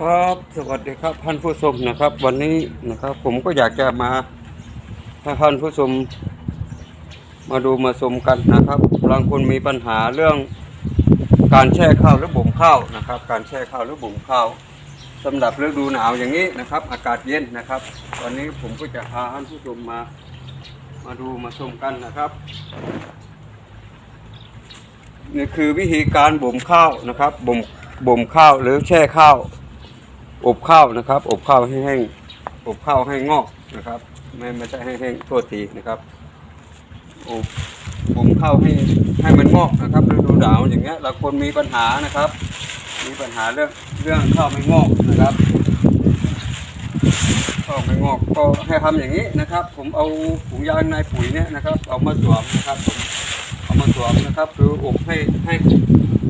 ครับสวัสดีครับท่านผู้ชมนะครับ วันนี้นะครับผมก็อยากจะมาท่านผู้ชมมาดูมาชมกันนะครับบางคนมีปัญหาเรื่องการแช่ข้าวหรือบ่มข้าวนะครับ การแช่ข้าวหรือบ่มข้าวสำหรับฤดูหนาวอย่างนี้นะครับ อากาศเย็นนะครับ วันนี้ผมก็จะพาท่านผู้ชมมามาดูมาชมกันนะครับนี่คือวิธีการบ่มข้าวนะครับบ่มบ่มข้าวหรือแช่ข้าว อบข้าวนะครับ อบข้าวให้แห้งอบข้าวให้งอกนะครับ ไม่ไม่ใช่ให้แห้งโทษทีนะครับอบบ่มข้าวให้ให้มันงอกนะครับฤดูหนาวอย่างเงี้ยเราคนมีปัญหานะครับ มีปัญหาเรื่องเรื่องข้าวไม่งอกนะครับข้าวไม่งอกก็ให้ทำอย่างนี้นะครับ ผมเอาถุงยางในปุ๋ยเนี่ยนะครับ เอามาสวมนะครับผมเอามาสวมนะครับ คืออบให้ให้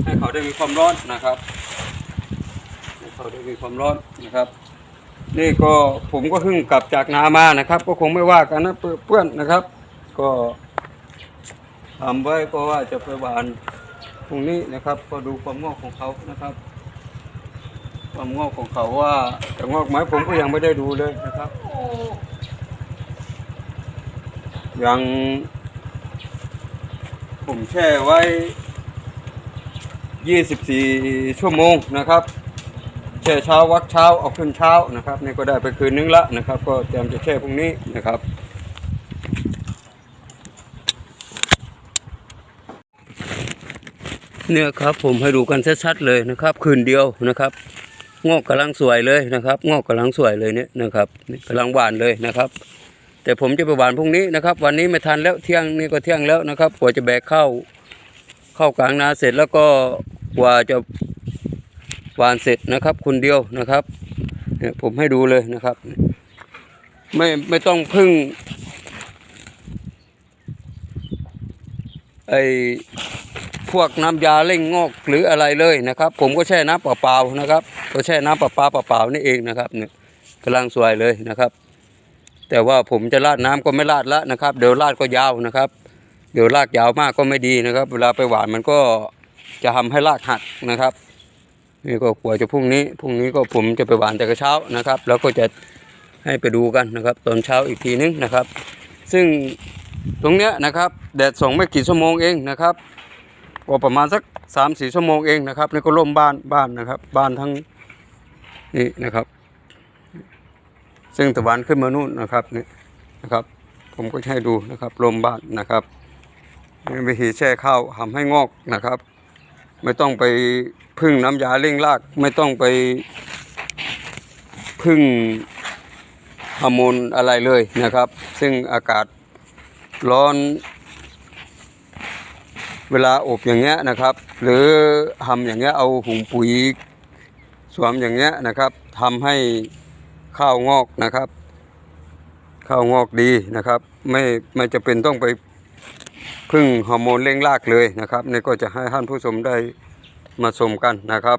ให้เขาได้มีความร้อนนะครับ เขาได้มีความร้อนนะครับ นี่ก็ผมก็เพิ่งกลับจากนามานะครับ ก็คงไม่ว่ากันนะเพื่อนนะครับ ก็ทำไว้ก็ว่าจะไปหวานพรุ่งนี้นะครับ ก็ดูความงอกของเขานะครับ ความงอกของเขาว่าจะงอกไหมผมก็ยังไม่ได้ดูเลยนะครับยังผมแช่ไว้ 24 ชั่วโมงนะครับ แช่เช้าวักเช้าเอาขึ้นเช้านะครับนี่ก็ได้ไปคืนนึงละนะครับ ก็เตรียมจะแช่พรุ่งนี้นะครับเนี่ยครับผมให้ดูกันชัดๆเลยนะครับ คืนเดียวนะครับ งอกกำลังสวยเลยนะครับ งอกกำลังสวยเลยเนี่ยนะครับนี่กำลังหวานเลยนะครับ แต่ผมจะไปหวานพรุ่งนี้นะครับ วันนี้ไม่ทันแล้วเที่ยงนี่ก็เที่ยงแล้วนะครับกว่าจะแบกเข้าเข้ากลางนาเสร็จแล้วก็กว่าจะ หวานเสร็จนะครับ คนเดียวนะครับเนี่ยผมให้ดูเลยนะครับ ไม่ไม่ต้องพึ่งไอพวกน้ำยาเร่งงอกหรืออะไรเลยนะครับ ผมก็แช่น้ำเปล่าๆนะครับ ก็แช่น้ำเปล่าๆเปล่าๆนี่เองนะครับเนี่ยกำลังสวยเลยนะครับ แต่ว่าผมจะราดน้ำก็ไม่ราดละนะครับ เดี๋ยวราดก็ยาวนะครับ เดี๋ยวรากยาวมากก็ไม่ดีนะครับ เวลาไปหวานมันก็จะทำให้รากหักนะครับ นี่ก็กลัวจะพรุ่งนี้พรุ่งนี้ก็ผมจะไปหวานแต่กระเช้านะครับ แล้วก็จะให้ไปดูกันนะครับ ตอนเช้าอีกทีนึงนะครับ ซึ่งตรงเนี้ยนะครับแดดส่องไม่กี่ชั่วโมงเองนะครับก็ประมาณสักสามสี่ชั่วโมงเองนะครับนี่ก็ร่มบ้านบ้านนะครับ บ้านทั้งนี่นะครับ ซึ่งตะวันขึ้นมานู่นนะครับนี่นะครับ ผมก็ให้ดูนะครับลมบ้านนะครับนี่วิธีแช่ข้าวทำให้งอกนะครับ ไม่ต้องไป พึ่งน้ำยาเร่งรากไม่ต้องไปพึ่งฮอร์โมนอะไรเลยนะครับ ซึ่งอากาศร้อน เวลาอบอย่างเงี้ยนะครับ หรือทำอย่างเงี้ยเอาหุงปุ๋ยสวมอย่างเงี้ยนะครับทำให้ข้าวงอกนะครับ ข้าวงอกดีนะครับ ไม่ไม่จะเป็นต้องไปพึ่งฮอร์โมนเร่งรากเลยนะครับนี่ก็จะให้ท่านผู้ชมได้ มาชมกันนะครับ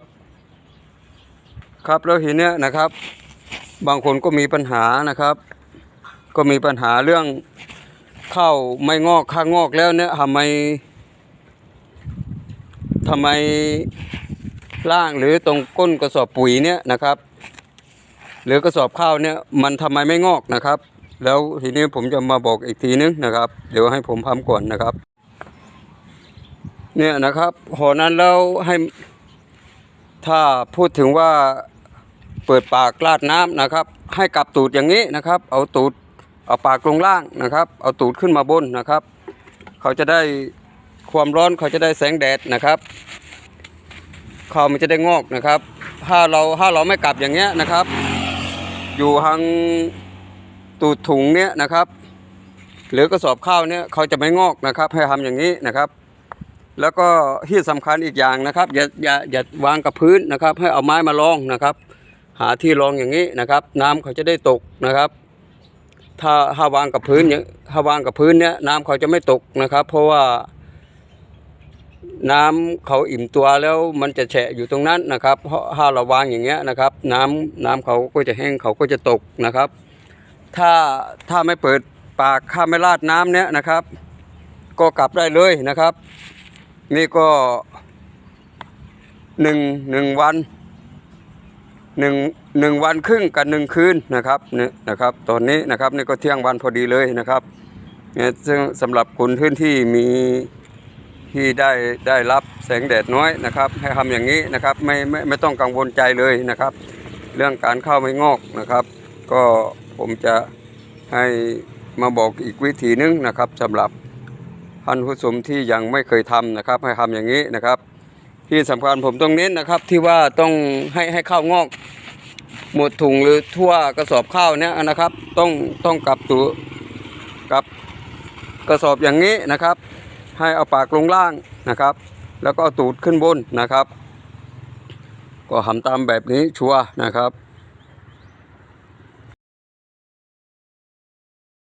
ครับแล้วทีเนี้ยนะครับ บางคนก็มีปัญหานะครับ ก็มีปัญหาเรื่องข้าวไม่งอกข้างงอกแล้วเนี่ยทำไมทำไมล่างหรือตรงก้นกระสอบปุ๋ยเนี่ยนะครับ หรือกระสอบข้าวเนี่ยมันทำไมไม่งอกนะครับ แล้วทีนี้ผมจะมาบอกอีกทีนึงนะครับ เดี๋ยวให้ผมทำก่อนนะครับ เนี่ยนะครับหอนั้นแล้วให้ถ้าพูดถึงว่าเปิดปากลาดน้ำนะครับ ให้กลับตูดอย่างนี้นะครับ เอาตูดเอาปากลงล่างนะครับ เอาตูดขึ้นมาบนนะครับ เขาจะได้ความร้อนเขาจะได้แสงแดดนะครับเขามันจะได้งอกนะครับ ถ้าเราถ้าเราไม่กลับอย่างเงี้ยนะครับ อยู่ทางตูดถุงเนี้ยนะครับ หรือกระสอบข้าวเนี่ยเขาจะไม่งอกนะครับ ให้ทำอย่างนี้นะครับ แล้วก็ที่สำคัญอีกอย่างนะครับ อย่าอย่าอย่าวางกับพื้นนะครับ ให้เอาไม้มารองนะครับ หาที่รองอย่างนี้นะครับ น้ำเขาจะได้ตกนะครับ ถ้าถ้าวางกับพื้นอย่างถ้าวางกับพื้นเนี้ยน้ำเขาจะไม่ตกนะครับ เพราะว่าน้ำเขาอิ่มตัวแล้วมันจะแฉะอยู่ตรงนั้นนะครับ เพราะถ้าเราวางอย่างเงี้ยนะครับ น้ำน้ำเขาก็จะแห้งเขาก็จะตกนะครับ ถ้าถ้าไม่เปิดปากข้าไม่ราดน้ำเนี้ยนะครับ ก็กลับได้เลยนะครับ นี่ก็หนึ่งหนึ่งวันหนึ่งหนึ่งวันครึ่งกับหนึ่งคืนนะครับเนี่ยนะครับตอนนี้นะครับนี่ก็เที่ยงวันพอดีเลยนะครับเนี่ยซึ่งสำหรับคนพื้นที่มีที่ได้ได้รับแสงแดดน้อยนะครับ ให้ทำอย่างนี้นะครับไม่ไม่ไม่ต้องกังวลใจเลยนะครับ เรื่องการเข้าไม่งอกนะครับ ก็ผมจะให้มาบอกอีกวิธีนึงนะครับสำหรับ ท่านผู้ชมที่ยังไม่เคยทำนะครับ ให้ทำอย่างนี้นะครับ ที่สำคัญผมต้องเน้นนะครับที่ว่าต้องให้ให้ข้าวงอก หมดถุงหรือทั่วกระสอบข้าวเนี่ยนะครับ ต้องต้องกลับตัวกับกระสอบอย่างนี้นะครับ ให้เอาปากลงล่างนะครับ แล้วก็เอาตูดขึ้นบนนะครับ ก็ทำตามแบบนี้ชัวนะครับ